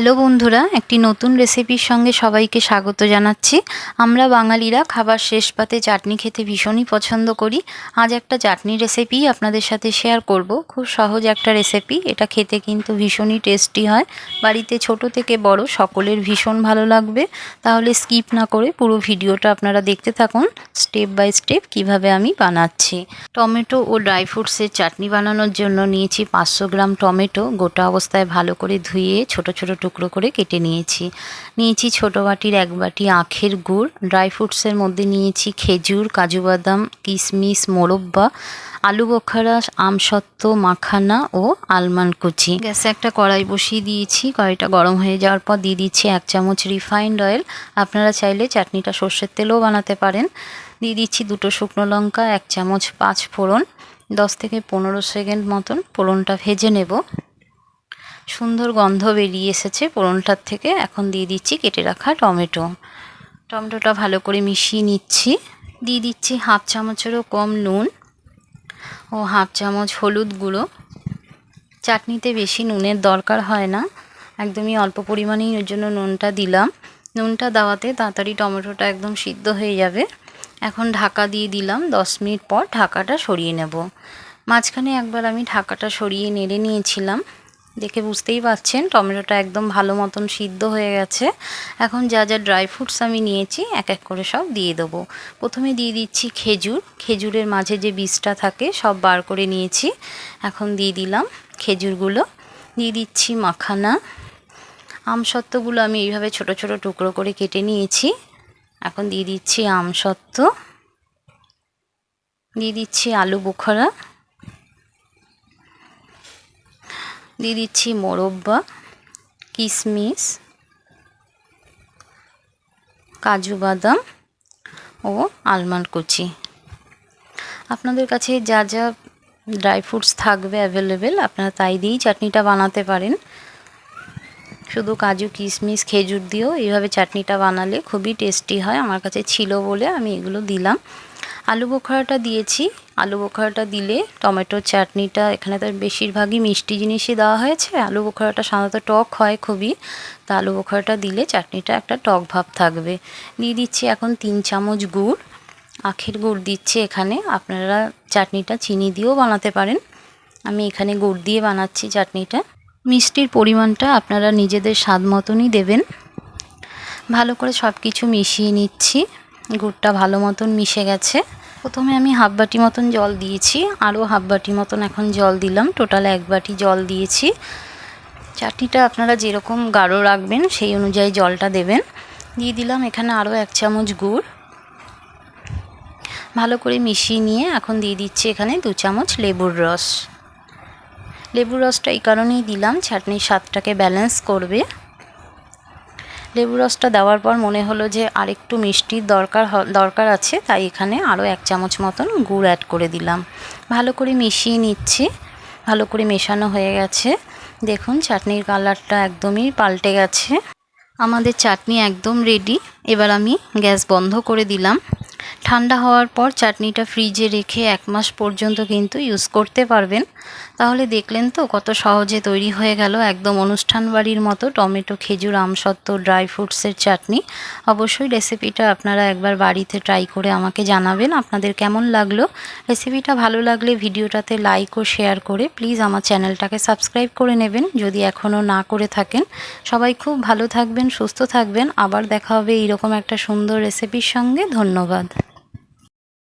Hello বন্ধুরা, একটি নতুন রেসিপির সঙ্গে সবাইকে স্বাগত জানাচ্ছি। আমরা বাঙালিরা খাবার শেষ পাতে চাটনি খেতে ভীষণই পছন্দ করি। আজ একটা চাটনি রেসিপি আপনাদের সাথে শেয়ার করব। খুব সহজ একটা রেসিপি, এটা খেতে কিন্তু ভীষণই টেস্টি হয়। বাড়িতে ছোট থেকে বড় সকলের ভীষণ ভালো লাগবে। তাহলে স্কিপ না করে পুরো ভিডিওটা আপনারা দেখতে থাকুন, স্টেপ বাই স্টেপ কীভাবে আমি বানাচ্ছি। টমেটো ও ড্রাই ফ্রুটসের চাটনি বানানোর জন্য নিয়েছি পাঁচশো গ্রাম টমেটো। গোটা অবস্থায় ভালো করে ধুয়ে ছোট ছোট টুকরো করে কেটে নিয়েছি। নিয়েছি ছোট বাটির এক বাটি আখের গুড়, ড্রাই ফ্রুটসের মধ্যে নিয়েছি খেজুর, কাজু বাদাম কিশমিশ মোরব্বা, আলু বোখারা আমসত্ত্ব মাখানা ও আলমন্ড কুচি। গ্যাসে একটা কড়াই বসিয়ে দিয়েছি। কড়াইটা গরম হয়ে যাওয়ার পর দিয়ে দিচ্ছি এক চামচ রিফাইন্ড অয়েল। আপনারা চাইলে চাটনিটা সর্ষের তেলেও বানাতে পারেন। দিয়ে দিচ্ছি দুটো শুকনো লঙ্কা, এক চামচ পাঁচ ফোড়ন। দশ থেকে পনেরো সেকেন্ড মতন ফোড়নটা ভেজে নেব। সুন্দর গন্ধ বেরিয়ে এসেছে পোড়নটার থেকে। এখন দিয়ে দিচ্ছি কেটে রাখা টমেটো। টমেটোটা ভালো করে মিশিয়ে নিচ্ছি। দিয়ে দিচ্ছি হাফ চামচেরও কম নুন ও হাফ চামচ হলুদ গুঁড়ো। চাটনিতে বেশি নুনের দরকার হয় না। একদমই অল্প পরিমাণেই ওর জন্য নুনটা দিলাম। নুনটা দেওয়াতে তাড়াতাড়ি টমেটোটা একদম সিদ্ধ হয়ে যাবে। এখন ঢাকা দিয়ে দিলাম, দশ মিনিট পর ঢাকাটা সরিয়ে নেব। মাঝখানে একবার আমি ঢাকাটা সরিয়ে নেড়ে নিয়েছিলাম। দেখে বুঝতেই পারছেন, টমেটোটা একদম ভালো মতন সিদ্ধ হয়ে গেছে। এখন যা যা ড্রাই ফ্রুটস আমি নিয়েছি, এক এক করে সব দিয়ে দেবো। প্রথমে দিয়ে দিচ্ছি খেজুর। খেজুরের মাঝে যে বীজটা থাকে, সব বার করে নিয়েছি। এখন দিয়ে দিলাম খেজুরগুলো। দিয়ে দিচ্ছি মাখানা। আমসত্ত্বগুলো আমি এইভাবে ছোট ছোট টুকরো করে কেটে নিয়েছি। এখন দিয়ে দিচ্ছি আমসত্ত্ব। দিয়ে দিচ্ছি আলু বোখরা। দিয়ে দিচ্ছি মোরব্বা কিশমিশ কাজু বাদাম ও আলমন্ড কুচি। আপনাদের কাছে যা যা ড্রাই ফ্রুটস থাকবে অ্যাভেলেবেল, আপনারা তাই দিয়েই চাটনিটা বানাতে পারেন। শুধু কাজু কিশমিশ খেজুর দিয়েও এইভাবে চাটনিটা বানালে খুবই টেস্টি হয়। আমার কাছে ছিল বলে আমি এগুলো দিলাম। আলু বোখরাটা দিয়েছি। আলু বোখরাটা দিলে টমেটোর চাটনিটা, এখানে তো বেশিরভাগই মিষ্টি জিনিসই দেওয়া হয়েছে। আলু বোখরাটা সাধারণত টক হয় খুবই। তা আলু বোখরাটা দিলে চাটনিটা একটা টক ভাব থাকবে। দিয়ে দিচ্ছি এখন তিন চামচ গুড়। আখের গুড় দিচ্ছে এখানে। আপনারা চাটনিটা চিনি দিয়েও বানাতে পারেন। আমি এখানে গুড় দিয়ে বানাচ্ছি চাটনিটা। মিষ্টির পরিমাণটা আপনারা নিজেদের স্বাদ মতনই দেবেন। ভালো করে সব কিছু মিশিয়ে নিচ্ছি। গুড়টা ভালো মতন মিশে গেছে। প্রথমে আমি হাফ বাটি মতন জল দিয়েছি, আরও হাফ বাটি মতন এখন জল দিলাম। টোটাল এক বাটি জল দিয়েছি। চাটনিটা আপনারা যেরকম গাঢ় রাখবেন, সেই অনুযায়ী জলটা দেবেন। দিয়ে দিলাম এখানে আরও এক চামচ গুড়। ভালো করে মিশিয়ে নিয়ে এখন দিয়ে দিচ্ছি এখানে দু চামচ লেবুর রস। লেবুর রসটা এই কারণেই দিলাম, চাটনির স্বাদটাকে ব্যালেন্স করবে। লেবু রসটা দেওয়ার পর মনে হলো যে আরেকটু মিষ্টির দরকার দরকার আছে, তাই এখানে আরও এক চামচ মতন গুড় অ্যাড করে দিলাম। ভালো করে মিশিয়ে নিচ্ছি, ভালো করে মেশানো হয়ে গেছে। দেখুন, চাটনির কালারটা একদমই পাল্টে গেছে। আমাদের চাটনি একদম রেডি এবার আমি গ্যাস বন্ধ করে দিলাম। ঠান্ডা হওয়ার পর চাটনিটা ফ্রিজে রেখে এক মাস পর্যন্ত কিন্তু ইউজ করতে পারবেন। তাহলে দেখলেন তো কত সহজে তৈরি হয়ে গেল একদম অনুষ্ঠান বাড়ির মতো টমেটো, খেজুর আমসত্ত্ব ড্রাই ফ্রুটসের চাটনি। অবশ্যই রেসিপিটা আপনারা একবার বাড়িতে ট্রাই করে আমাকে জানাবেন আপনাদের কেমন লাগল। রেসিপিটা ভালো লাগলে ভিডিওটাতে লাইক ও শেয়ার করে প্লিজ আমার চ্যানেলটাকে সাবস্ক্রাইব করে নেবেন। যদি এখনও না করে থাকেন, সবাই খুব ভালো থাকবেন, সুস্থ থাকবেন। আবার দেখা হবে এইরকম একটা সুন্দর রেসিপির সঙ্গে। ধন্যবাদ।